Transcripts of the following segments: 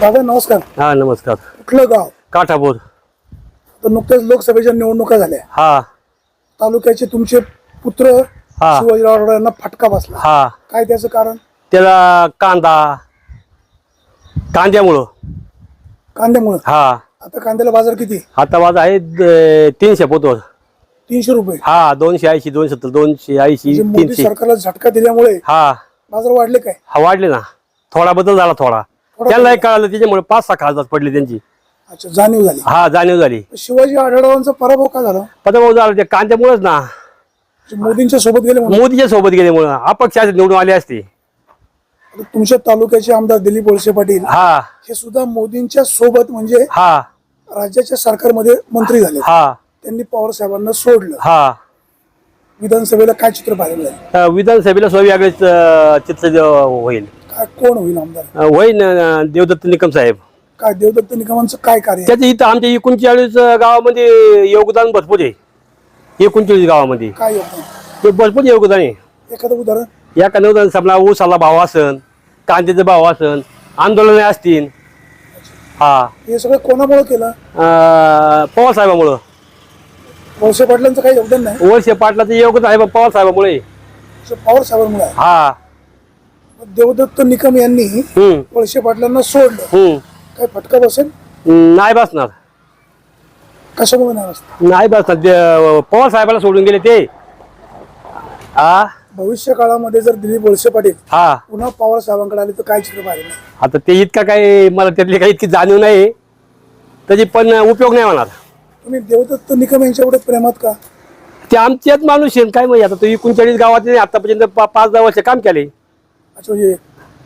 दादा नमस्कार. हा नमस्कार. कुठलं गाव? काठापूर. तर नुकत्याच लोकसभेच्या निवडणुका झाल्या. हा. तालुक्याचे तुमचे पुत्र हा. शिवाजीराव यांना फटका बसला. हा. काय त्याचं कारण? त्याला कांदा कांद्यामुळं. कांद्यामुळे? हा. आता कांद्याला बाजार किती? आता माझा आहे द- तीनशे पोतवर. तीनशे रुपये. हा दोनशे ऐंशी दोनशे सत्तर दोनशे ऐंशी म्हणजे मोदी तीनशे. सरकारला झटका दिल्यामुळे हा. बाजार वाढले काय? हा वाढले ना. थोडा बदल झाला थोडा. त्यांनाही कळालं त्याच्यामुळे पाच सहा खासदार पडली त्यांची. अच्छा जाणीव झाली. हा जाणीव झाली. शिवाजी आढळरावांचा पराभव का झाला? पदभाऊ झाला ते कांद्यामुळेच ना. म्हणजे मोदींच्या सोबत गेले म्हणून? मोदीच्या सोबत गेल्यामुळं अपक्ष असे निवडून आले असते. आता तुमच्या तालुक्याचे आमदार दिलीप वळसे पाटील हा. हे सुद्धा मोदींच्या सोबत म्हणजे हा. राज्याच्या सरकारमध्ये मंत्री झाले. हा. त्यांनी पवार साहेबांना सोडलं. हा. विधानसभेला काय चित्र पाहायला मिळालं? अ, विधानसभेला सोय वेगळेच चित्र होईल. कोण होईल आमदार? होईल देवदत्त निकम साहेब. काय देवदत्त निकमांचं काय कार्य? त्याचं इथं आमच्या एकोणचाळीस गावामध्ये योगदान भरपूर आहे. एकोणचाळीस गावामध्ये. काय योगदान? ते भरपूर योगदान आहे. एखादं उदाहरण? या योगदान समजा ऊसाला भाव असन कांद्याचा भाव असन आंदोलन असतील. हा. हे सगळं कोणामुळे केलं? पवार साहेबामुळं. वळसे पाटलांचं काही योगदान नाही? वर्षे पाटलाचं योगदान आहे पवार साहेबामुळे. पवार साहेबांमुळे. हा. देवदत्त निकम यांनी हम्म. वळसे पाटलांना सोडलं. हम्म. काय फटका बसेल? नाही बसणार. कशामुळे नाही बसत नाही बसणार. ते, पवार साहेबाला सोडून गेले ते. हा भविष्य काळामध्ये जर दिलीप वळसे पाटील हा. पुन्हा पवार साहेबांकडे आले तर काय चित्र नाही आता ते इतका काही मला त्यातली काही इतकी जाणीव नाही. त्याची पण उपयोग नाही होणार. तुम्ही देवदत्त निकम यांच्याकडे प्रेमात का? ते आमच्यात माणूस आहे काय माहिती आता तो एकोणचाळीस गावात आतापर्यंत पा- पाच दहा वर्ष काम केले. अच्छा म्हणजे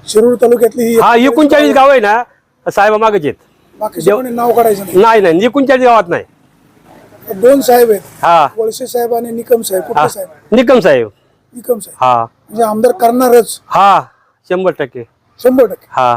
शिरूर तालुक्यातली ही हा एकोणचाळीस गाव आहे ना साहेबा मागच आहेत बाकीचे कोणी नाव काढायचं नाही. नाही एकोणचाळीस गावात नाही. दोन साहेब आहेत. हा. वळसे साहेब आणि निकम साहेब. हा कुठले साहेब? निकम साहेब. निकम साहेब. हा. म्हणजे आमदार करणारच. हा शंभर टक्के. शंभर टक्के. हा.